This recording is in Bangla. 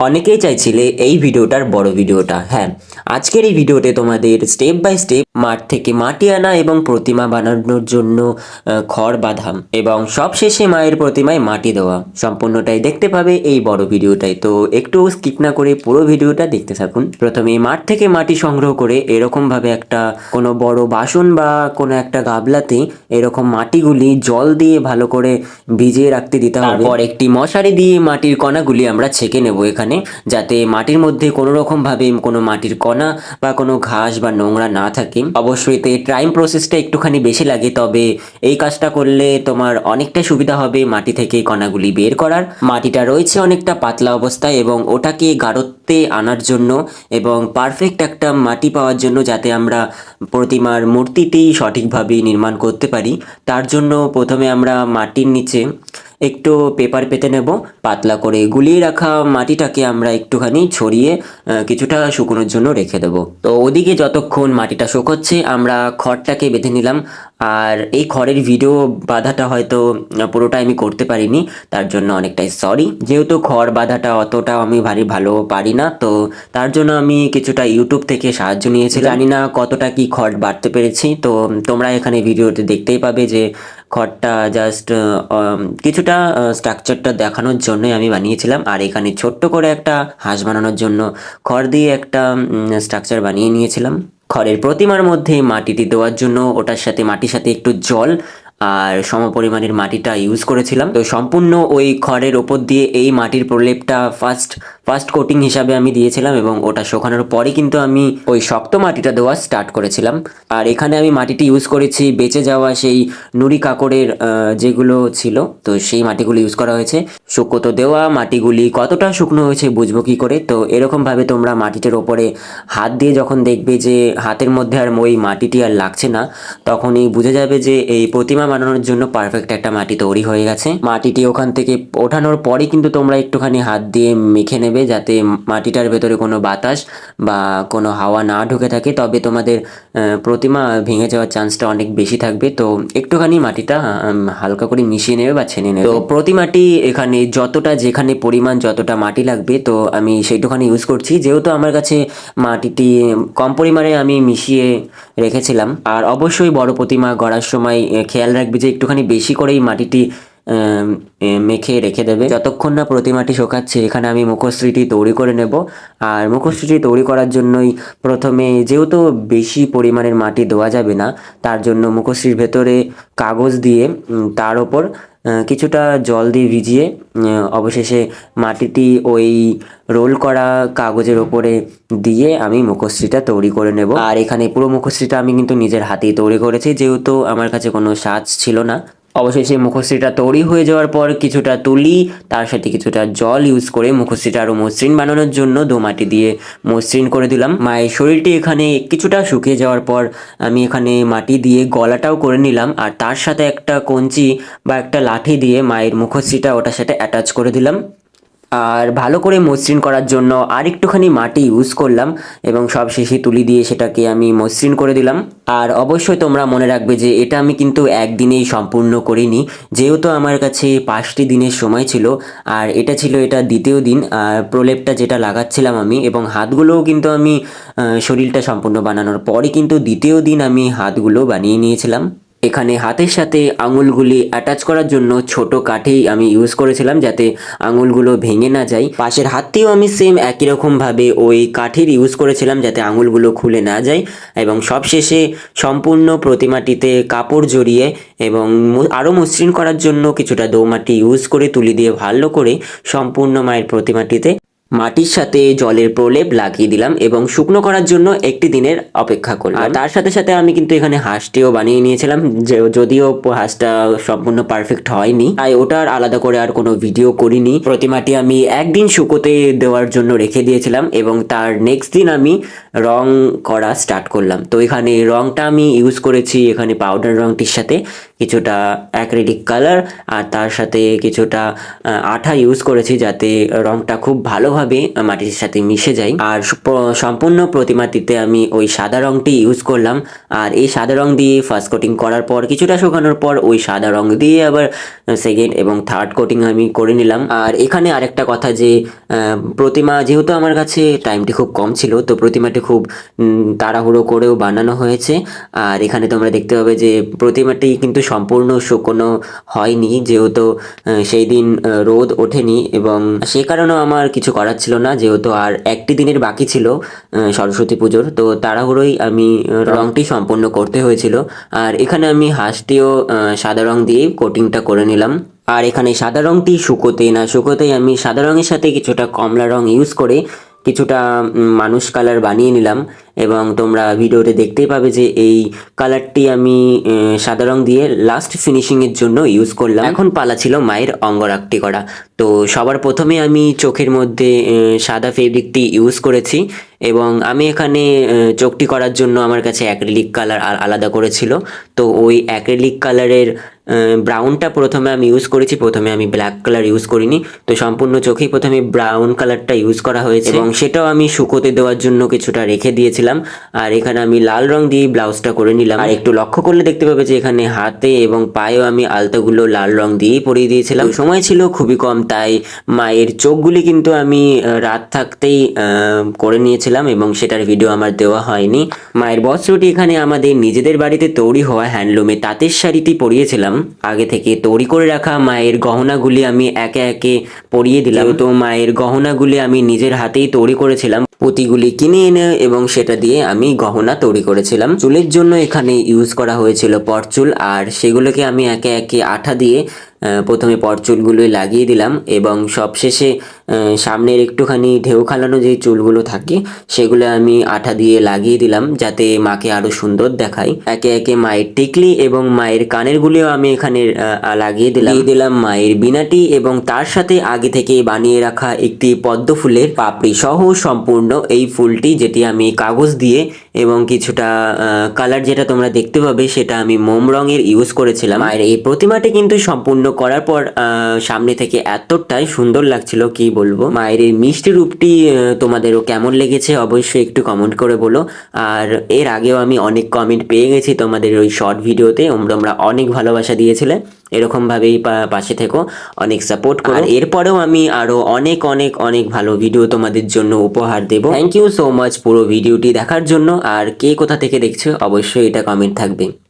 অনেকেই চাইছিলে এই ভিডিওটার বড় ভিডিওটা হ্যাঁ। আজকের এই ভিডিওতে তোমাদের স্টেপ বাই স্টেপ মাঠ থেকে মাটি আনা এবং প্রতিমা বানানোর জন্য খড় বাঁধাম এবং সবশেষে মায়ের প্রতিমায় মাটি দেওয়া। সম্পূর্ণটাই দেখতে পাবে এই বড় ভিডিওটাই তো একটু স্কিপ না করে পুরো ভিডিওটা দেখতে থাকুন। প্রথমে মাঠ থেকে মাটি সংগ্রহ করে এরকম ভাবে একটা কোনো বড় বাসন বা কোনো একটা গাবলাতে এরকম মাটিগুলি জল দিয়ে ভালো করে ভিজিয়ে রাখতে দিতে হবে। তারপর একটি মশারি দিয়ে মাটির কণাগুলি আমরা ছেঁকে নেব এখানে, যাতে মাটির মধ্যে কোনো রকম ভাবে কোনো মাটির কণা বা কোনো ঘাস বা নোংরা না থাকে। অবশ্যই এতে টাইম প্রসেসটা একটুখানি বেশি লাগে, তবে এই কাজটা করলে তোমার অনেকটা সুবিধা হবে মাটি থেকে কণাগুলি বের করার। মাটিটা রয়েছে অনেকটা পাতলা অবস্থায় এবং ওটাকে গাঢ়ত্বে আনার জন্য এবং পারফেক্ট একটা মাটি পাওয়ার জন্য যাতে আমরা প্রতিমার মূর্তিটি সঠিকভাবে নির্মাণ করতে পারি। তার জন্য প্রথমে আমরা মাটির নিচে একটু পেপার পেতে নেব। পাতলা করে গুলিয়ে রাখা মাটিটাকে আমরা একটুখানি ছড়িয়ে কিছুটা শুকোনোর জন্য রেখে দেব। তো ওদিকে যতক্ষণ মাটিটা শুকোচ্ছে, আমরা খড়টাকে বেঁধে নিলাম। আর এই খড়ের ভিডিও বাঁধাটা হয়তো পুরোটা আমি করতে পারিনি, তার জন্য অনেকটাই সরি যেহেতু খড় বাঁধাটা অতটা আমি ভারী ভালো পারি না, তো তার জন্য আমি কিছুটা ইউটিউব থেকে সাহায্য নিয়েছি জানি না কতটা কি খড় বাড়তে পেরেছি, তো তোমরা এখানে ভিডিওতে দেখতেই পাবে যে খড়টা জাস্ট কিছুটা স্ট্রাকচারটা দেখানোর জন্যই আমি বানিয়েছিলাম। আর এখানে ছোট্ট করে একটা হাঁস বানানোর জন্য খড় দিয়ে একটা স্ট্রাকচার বানিয়ে নিয়েছিলাম। খড়ের প্রতিমার মধ্যে মাটিটি দেওয়ার জন্য ওটার সাথে মাটির সাথে একটু জল আর সম পরিমাণের মাটিটা ইউজ করেছিলাম। তো সম্পূর্ণ ওই খড়ের ওপর দিয়ে এই মাটির প্রলেপটা ফার্স্ট ফার্স্ট কোটিং হিসাবে আমি দিয়েছিলাম এবং ওটা শুকানোর পরে কিন্তু আমি ওই শক্ত মাটিটা দেওয়া স্টার্ট করেছিলাম। আর এখানে আমি মাটিটি ইউজ করেছি, বেঁচে যাওয়া সেই নুড়ি কাকড়ের যেগুলো ছিল, তো সেই মাটিগুলো ইউজ করা হয়েছে। শুকোতো দেওয়া, মাটিগুলি কতটা শুকনো হয়েছে বুঝব কী করে? তো এরকমভাবে তোমরা মাটিটার ওপরে হাত দিয়ে যখন দেখবে যে হাতের মধ্যে আর ওই মাটিটি আর লাগছে না, তখনই বুঝে যাবে যে এই প্রতিমা বানানোর জন্য পারফেক্ট একটা মাটি তৈরি হয়ে গেছে। মাটিটি ওখান থেকে ওঠানোর পরে কিন্তু তোমরা একটুখানি হাত দিয়ে মেখে নেবে যাতে মাটিটার ভেতরে কোনো বাতাস বা কোনো হাওয়া না ঢুকে থাকে। তবে তোমাদের প্রতিমা ভেঙে যাওয়ার চান্সটা অনেক বেশি থাকবে। তো একটুখানি মাটিটা হালকা করে মিশিয়ে নেবে বা ছেনে নেবে। তো প্রতিমাটি এখানে যতটা যেখানে পরিমাণ যতটা মাটি লাগবে, তো আমি সেইটুখানি ইউজ করছি। যেহেতু আমার কাছে মাটিটি কম পরিমাণে আমি মিশিয়ে রেখেছিলাম। আর অবশ্যই বড় প্রতিমা গড়ার সময় খেয়াল রাখবে যে একটুখানি বেশি করেই মাটিটি আহ, মেখে রেখে দেবে। যতক্ষণ না প্রতিমাটি শোকাচ্ছে এখানে আমি মুখশ্রীটি তৈরি করে নেব। আর মুখশ্রীটি তৈরি করার জন্যই প্রথমে যেহেতু বেশি পরিমাণের মাটি দেওয়া যাবে না তার জন্য মুখশ্রীর ভেতরে কাগজ দিয়ে তার ওপর কিছুটা জল দিয়ে ভিজিয়ে অবশেষে মাটিটি ওই রোল করা কাগজের ওপরে দিয়ে আমি মুখশ্রীটা তৈরি করে নেব। আর এখানে পুরো মুখশ্রীটা আমি কিন্তু নিজের হাতেই তৈরি করেছি, যেহেতু আমার কাছে কোনো সাজ ছিল না। অবশেষে মুখশ্রীটা তৈরি হয়ে যাওয়ার পর কিছুটা তুলি, তার সাথে কিছুটা জল ইউজ করে মুখশ্রীটা আরও মসৃণ বানানোর জন্য দোমাটি দিয়ে মসৃণ করে দিলাম। মায়ের শরীরটি এখানে কিছুটা শুকিয়ে যাওয়ার পর আমি এখানে মাটি দিয়ে গলাটাও করে নিলাম আর তার সাথে একটা কঞ্চি বা একটা লাঠি দিয়ে মায়ের মুখশ্রীটা ওটার সাথে অ্যাটাচ করে দিলাম। আর ভালো করে মসৃণ করার জন্য আর একটুখানি মাটি ইউজ করলাম এবং সব শেষে তুলি দিয়ে সেটাকে আমি মসৃণ করে দিলাম। আর অবশ্যই তোমরা মনে রাখবে যে এটা আমি কিন্তু একদিনেই সম্পূর্ণ করিনি। যেহেতু আমার কাছে পাঁচটি দিনের সময় ছিল, আর এটা ছিল এটা দ্বিতীয় দিন, আর প্রলেপটা যেটা লাগাচ্ছিলাম আমি এবং হাতগুলোও কিন্তু আমি শরীরটা সম্পূর্ণ বানানোর পরে কিন্তু দ্বিতীয় দিন আমি হাতগুলো বানিয়ে নিয়েছিলাম। এখানে হাতের সাথে আঙুলগুলি অ্যাটাচ করার জন্য ছোট কাঠেই আমি ইউজ করেছিলাম যাতে আঙুলগুলো ভেঙে না যায়। পাশের হাতটিও আমি সেম একই রকম ভাবে ওই কাঠের ইউজ করেছিলাম যাতে আঙুলগুলো খুলে না যায় এবং সবশেষে সম্পূর্ণ প্রতিমাটিতে কাপড় জড়িয়ে এবং আরও মসৃণ করার জন্য কিছুটা দোমাটি ইউজ করে তুলি দিয়ে ভালো করে সম্পূর্ণ মায়ের প্রতিমাটিতে মাটির সাথে জলের প্রলেপ লাগিয়ে দিলাম এবং শুকনো করার জন্য একটি দিনের অপেক্ষা করলাম। আর তার সাথে সাথে আমি কিন্তু এখানে হাঁসটিও বানিয়ে নিয়েছিলাম যে যদিও হাঁসটা সম্পূর্ণ পারফেক্ট হয়নি তাই ওটার আলাদা করে আর কোনো ভিডিও করিনি। প্রতিমাটি আমি একদিন শুকোতে দেওয়ার জন্য রেখে দিয়েছিলাম এবং তার নেক্সট দিন আমি রং করা স্টার্ট করলাম। তো এখানে রংটা আমি ইউজ করেছি এখানে পাউডার রংটির সাথে। কিছুটা অ্যাক্রিলিক কালার আর তার সাথে কিছুটা আঠা ইউজ করেছি যাতে রংটা খুব ভালোভাবে মাটির সাথে মিশে যায়। আর সম্পূর্ণ প্রতিমাটিতে আমি ওই সাদা রংটি ইউজ করলাম। আর এই সাদা রং দিয়ে ফার্স্ট কোটিং করার পর, কিছুটা শুকানোর পর ওই সাদা রং দিয়ে আবার সেকেন্ড এবং থার্ড কোটিং আমি করে নিলাম। আর এখানে আরেকটা কথা যে প্রতিমা যেহেতু আমার কাছে টাইমটি খুব কম ছিল, তো প্রতিমাটি খুব তাড়াহুড়ো করেও বানানো হয়েছে। আর এখানে তোমরা দেখতে পাবে যে প্রতিমাটি কিন্তু সম্পূর্ণ শুকনো হয়নি, যেহেতু সেই দিন রোদ ওঠেনি এবং সে কারণেও আমার কিছু করার ছিল না, যেহেতু আর একটি দিনের বাকি ছিল সরস্বতী পুজোর। তো তাড়াহুড়োই আমি রংটি সম্পূর্ণ করতে হয়েছিল। আর এখানে আমি হাঁসটিও সাদা রং দিয়ে কোটিংটা করে নিলাম। আর এখানে সাদা রংটি শুকোতে না, শুকোতেই আমি সাদা রঙের সাথে কিছুটা কমলা রং ইউজ করে কিছুটা মানুষ কালার বানিয়ে নিলাম এবং তোমরা ভিডিওতে দেখতেই পাবে যে এই কালারটি আমি সাদা রং দিয়ে লাস্ট ফিনিশিংয়ের জন্য ইউজ করলাম। এখন পালা ছিল মায়ের অঙ্গরাগটি করা। তো সবার প্রথমে আমি চোখের মধ্যে সাদা ফেব্রিকটি ইউজ করেছি। এবং আমি এখানে চোখটি করার জন্য আমার কাছে অ্যাক্রিলিক কালার আলাদা করেছিল। তো ওই অ্যাক্রিলিক কালারের ব্রাউনটা প্রথমে আমি ইউজ করেছি প্রথমে আমি ব্ল্যাক কালার ইউজ করিনি। তো সম্পূর্ণ চোখেই প্রথমে ব্রাউন কালারটা ইউজ করা হয়েছে। এবং সেটাও আমি শুকোতে দেওয়ার জন্য কিছুটা রেখে দিয়েছিলাম। আর এখানে আমি লাল রং দিয়ে ব্লাউজটা করে নিলাম। আর একটু লক্ষ্য করলে দেখতে পাবে যে এখানে হাতে এবং পায়েও আমি আলতাগুলো লাল রং দিয়েই পরিয়ে দিয়েছিলাম। সময় ছিল খুবই কম তাই মায়ের চোখগুলি কিন্তু আমি রাত থাকতেই করে নিয়েছিলাম। এবং সেটার ভিডিও আমার দেওয়া হয়নি। মায়ের বস্ত্রটি এখানে আমাদের নিজেদের বাড়িতে তৈরি হওয়া হ্যান্ডলুমে তাঁতের শাড়িটি পরিয়েছিলাম। আগে থেকে তৈরি করে রাখা মায়ের গহনাগুলি আমি একে একে পরিয়ে দিলাম। তো মায়ের গহনাগুলি আমি নিজের হাতেই তৈরি করেছিলাম। পুঁতিগুলি কিনে এনে এবং সেটা দিয়ে আমি গহনা তৈরি করেছিলাম। চুলের জন্য এখানে ইউজ করা হয়েছিল পরচুল আর সেগুলোকে আমি একে একে আঠা দিয়ে প্রথমে পরচুলগুলো লাগিয়ে দিলাম এবং সবশেষে সামনের একটুখানি ঢেউ খালানো যে চুলগুলো থাকে, সেগুলো আমি আঠা দিয়ে লাগিয়ে দিলাম যাতে মাকে আরও সুন্দর দেখায়। একে একে মায়ের টিকলি এবং মায়ের কানের গুলিও আমি এখানে লাগিয়ে দিলাম। দিলাম মায়ের বিনাটি এবং তার সাথে আগে থেকে বানিয়ে রাখা একটি পদ্ম ফুলের পাপড়ি সহ সম্পূর্ণ এই ফুলটি যেটি আমি কাগজ দিয়ে এবং কিছুটা কালার যেটা তোমরা দেখতে পাবে সেটা আমি মোম রঙের ইউজ করেছিলাম। আর এই প্রতিমাটি কিন্তু সম্পূর্ণ করার পর সামনে থেকে এতটাই সুন্দর লাগছিল কি বলব। মায়ের এই মিষ্টি রূপটি তোমাদেরও কেমন লেগেছে অবশ্যই একটু কমেন্ট করে বলো। আর এর আগেও আমি অনেক কমেন্ট পেয়ে গেছি তোমাদের ওই শর্ট ভিডিওতে। তোমরা অনেক ভালোবাসা দিয়েছিলে। এরকম ভাবেই পা- পাশে থেকো অনেক সাপোর্ট করো। আর এরপরেও আমি আরও অনেক অনেক অনেক ভালো ভিডিও তোমাদের জন্য উপহার দেব। থ্যাংক ইউ সো মাচ পুরো ভিডিওটি দেখার জন্য। আর কে কোথা থেকে দেখছ অবশ্যই এটা কমেন্ট থাকবে।